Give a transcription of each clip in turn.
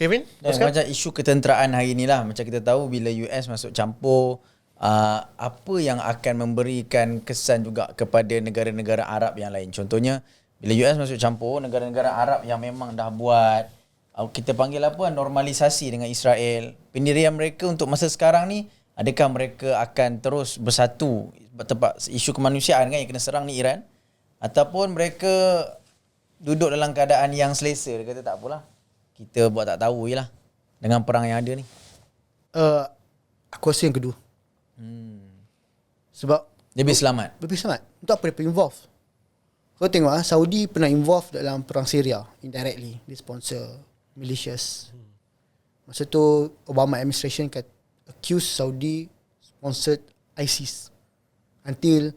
Kevin? Dan Oscar? macam isu ketenteraan hari ni lah Macam kita tahu bila US masuk campur uh, Apa yang akan memberikan kesan juga kepada negara-negara Arab yang lain Contohnya bila US masuk campur Negara-negara Arab yang memang dah buat uh, Kita panggil apa Normalisasi dengan Israel Pendirian mereka untuk masa sekarang ni Adakah mereka akan terus bersatu Tempat isu kemanusiaan kan yang kena serang ni Iran Ataupun mereka duduk dalam keadaan yang selesa Dia kata tak apalah kita buat tak tahu je lah dengan perang yang ada ni. Uh, aku rasa yang kedua. Hmm. Sebab lebih selamat. lebih sangat. Untuk apa dia involve? Kau tengok ah Saudi pernah involve dalam perang Syria indirectly. Dia sponsor militias. Masa tu Obama administration kat accuse Saudi sponsored ISIS. Until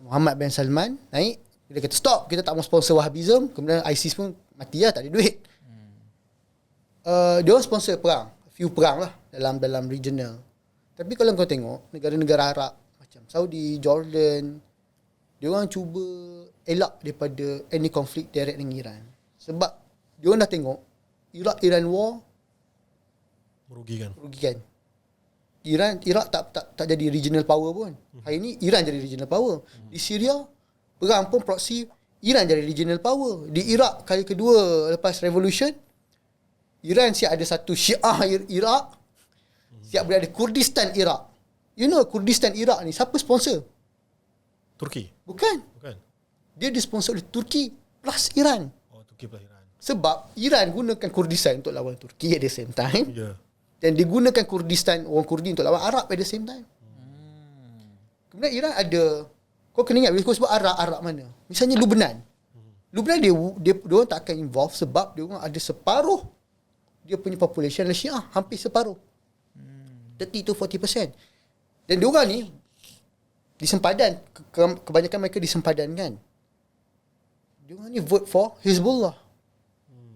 Muhammad bin Salman naik dia kata stop kita tak mau sponsor Wahhabism kemudian ISIS pun mati lah tak ada duit. Uh, dia orang sponsor perang, few perang lah dalam dalam regional. Tapi kalau kau tengok negara-negara Arab macam Saudi, Jordan, dia orang cuba elak daripada any conflict direct dengan Iran. Sebab dia orang dah tengok Iraq Iran war Merugikan. rugikan. Iran Iraq tak tak tak jadi regional power pun. Hari ni Iran jadi regional power. Di Syria perang pun proxy Iran jadi regional power. Di Iraq kali kedua lepas revolution Iran siap ada satu Syiah Ir- Iraq. Siap boleh ada Kurdistan Iraq. You know Kurdistan Iraq ni siapa sponsor? Turki. Bukan. Bukan. Dia disponsor oleh Turki plus Iran. Oh, Turki plus Iran. Sebab Iran gunakan Kurdistan untuk lawan Turki at the same time. Ya. Yeah. Dan digunakan Kurdistan orang Kurdi untuk lawan Arab at the same time. Kemudian Iran ada kau kena ingat bila kau sebut Arab Arab mana? Misalnya Lubnan. Lubnan dia dia dia orang tak akan involve sebab dia orang ada separuh dia punya population adalah Syiah, hampir separuh. 30 to 40%. Dan dia orang ni di sempadan ke, ke- kebanyakan mereka di sempadan kan. Dia orang ni vote for Hizbullah.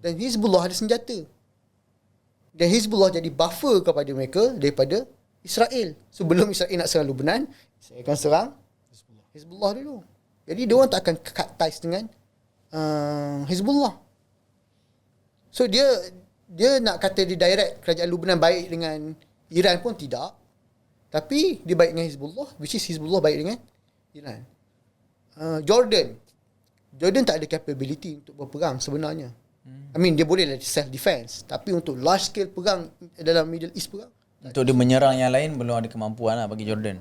Dan Hizbullah ada senjata. Dan Hizbullah jadi buffer kepada mereka daripada Israel. Sebelum Israel nak serang Lebanon, Israel akan serang Hizbullah, Hizbullah dulu. Jadi dia orang tak akan cut ties dengan uh, Hizbullah. So dia dia nak kata dia direct kerajaan Lebanon baik dengan Iran pun tidak. Tapi dia baik dengan Hizbullah, which is Hizbullah baik dengan Iran. Uh, Jordan. Jordan tak ada capability untuk berperang sebenarnya. I mean dia boleh lah self defense tapi untuk large scale perang dalam Middle East perang Untuk dia menyerang yang lain belum ada kemampuan lah bagi Jordan.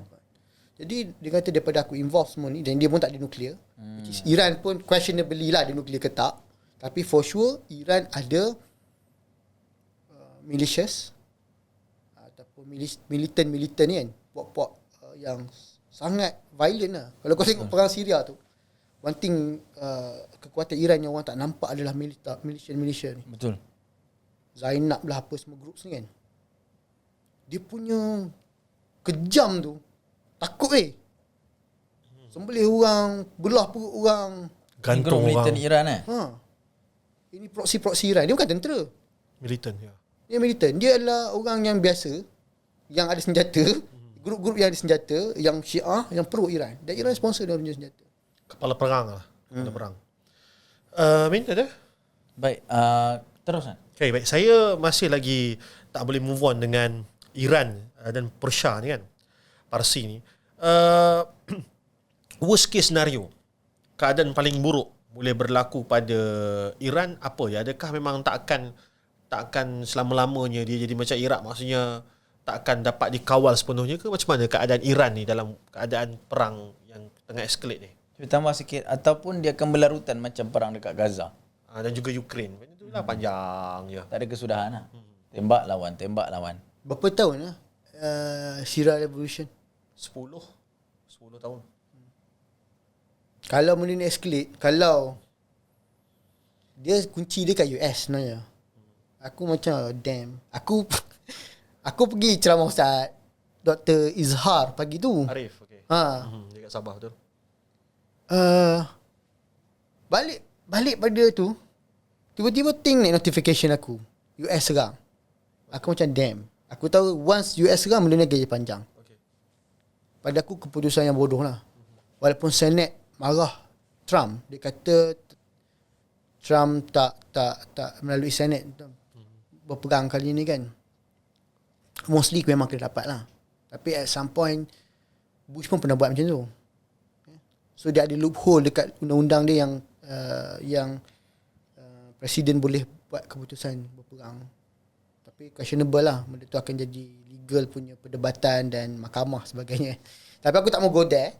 jadi dia kata daripada aku involve semua ni dan dia pun tak ada nuklear hmm. which is Iran pun questionably lah ada nuklear ke tak tapi for sure Iran ada militias ataupun milis, militant-militant ni kan puak-puak uh, yang sangat violent lah kalau kau tengok perang Syria tu one thing uh, kekuatan Iran yang orang tak nampak adalah milita, militia-militia ni Betul. Zainab lah apa semua groups ni kan. Dia punya kejam tu takut eh. Sembelih orang, belah perut orang. Gantung Grup militan orang. Iran eh. Ha. Ini proksi-proksi Iran. Dia bukan tentera. Militan, ya. Dia militan. Dia adalah orang yang biasa yang ada senjata, grup-grup yang ada senjata, yang Syiah, yang pro Iran. Dan Iran sponsor dia punya senjata. Kepala perang lah. Kepala perang. Uh, Min, ada? Baik, uh, terus kan. Okay, baik. Saya masih lagi tak boleh move on dengan Iran uh, dan Persia ni kan. Parsi ni. Uh, worst case scenario. Keadaan paling buruk boleh berlaku pada Iran apa ya? Adakah memang tak akan tak akan selama-lamanya dia jadi macam Iraq maksudnya tak akan dapat dikawal sepenuhnya ke macam mana keadaan Iran ni dalam keadaan perang yang tengah escalate ni? Cuba tambah sikit ataupun dia akan berlarutan macam perang dekat Gaza. Uh, dan juga Ukraine. Itu lah panjang je. Tak ada kesudahan lah. Tembak lawan, tembak lawan. Berapa tahun lah uh, Syria Revolution? 10 10 tahun. Kalau benda ni escalate, kalau dia kunci dia kat US sebenarnya. Aku macam damn. Aku aku pergi ceramah Ustaz Dr. Izhar pagi tu. Arif, okay. Ha. Hmm, dia kat Sabah betul. Uh, balik balik pada tu tiba-tiba ting naik notification aku. US serang. Aku macam damn. Aku tahu once US serang benda ni jadi panjang. Okay. pada aku keputusan yang bodoh lah. Walaupun Senate marah Trump, dia kata Trump tak tak tak melalui Senate berperang kali ni kan mostly memang kena dapat lah. Tapi at some point Bush pun pernah buat macam tu. So dia ada loophole dekat undang-undang dia yang uh, yang uh, presiden boleh buat keputusan berperang. Tapi questionable lah benda tu akan jadi legal punya perdebatan dan mahkamah sebagainya. Tapi aku tak mau go there.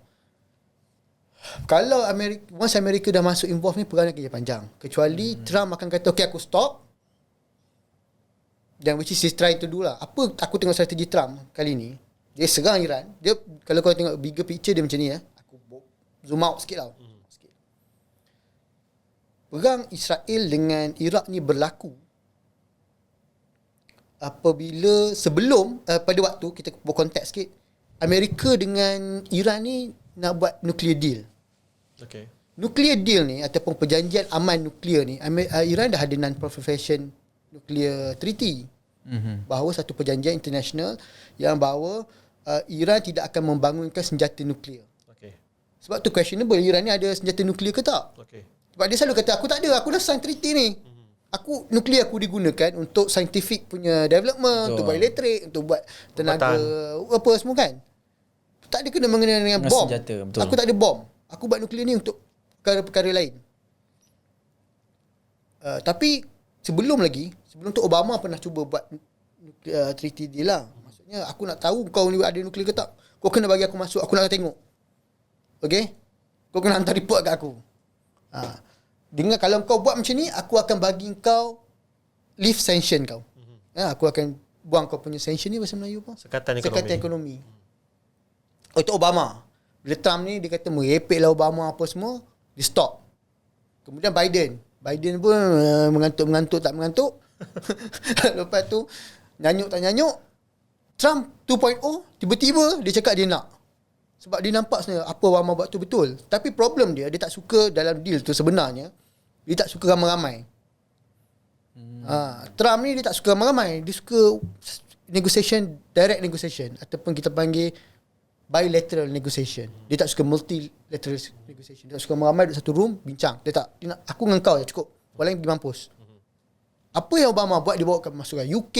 Kalau Amerika once Amerika dah masuk involve ni perang akan jadi panjang. Kecuali hmm. Trump akan kata okay aku stop dan which is he's trying to do lah apa aku tengok strategi Trump kali ni dia serang Iran dia kalau kau tengok bigger picture dia macam ni ya aku zoom out sikit tau hmm. sikit. perang Israel dengan Iraq ni berlaku apabila sebelum uh, pada waktu kita buat konteks sikit Amerika dengan Iran ni nak buat nuclear deal Okay. Nuclear deal ni ataupun perjanjian aman nuklear ni uh, Iran dah ada non-proliferation nuclear treaty. Mhm. Bahawa satu perjanjian international yang bahawa uh, Iran tidak akan membangunkan senjata nuklear. Okay. Sebab tu questionable Iran ni ada senjata nuklear ke tak? Okay. Sebab dia selalu kata aku tak ada, aku dah sign treaty ni. Aku nuklear aku digunakan untuk scientific punya development, Betul. untuk buat elektrik, untuk buat tenaga apa semua kan. Tak ada kena mengenai dengan Dengan bom. senjata, betul. Aku tak ada bom. Aku buat nuklear ni untuk perkara-perkara lain. Uh, tapi sebelum lagi, sebelum tu Obama pernah cuba buat uh, treaty deal lah. Maksudnya aku nak tahu kau ni ada nuklear ke tak. Kau kena bagi aku masuk, aku nak tengok. Okay? Kau kena hantar report kat aku. Ha. Dengan kalau kau buat macam ni, aku akan bagi kau leave sanction kau. Ha, aku akan buang kau punya sanction ni bahasa Melayu apa? Sekatan ekonomi. Sekatan ekonomi. Oh, itu Obama. Bila Trump ni dia kata merepek lah Obama apa semua, dia stop. Kemudian Biden. Biden pun uh, mengantuk-mengantuk tak mengantuk. Lepas tu nyanyuk tak nyanyuk. Trump 2.0 tiba-tiba dia cakap dia nak. Sebab dia nampak sebenarnya apa Obama buat tu betul. Tapi problem dia, dia tak suka dalam deal tu sebenarnya. Dia tak suka ramai-ramai. Hmm. Ha, Trump ni dia tak suka ramai-ramai. Dia suka negotiation, direct negotiation. Ataupun kita panggil bilateral negotiation. Dia tak suka multilateral negotiation. Dia tak suka ramai duduk satu room, bincang. Dia tak. Dia nak, aku dengan kau je cukup. Lain pergi mampus. Apa yang Obama buat, dia bawa ke masuk UK,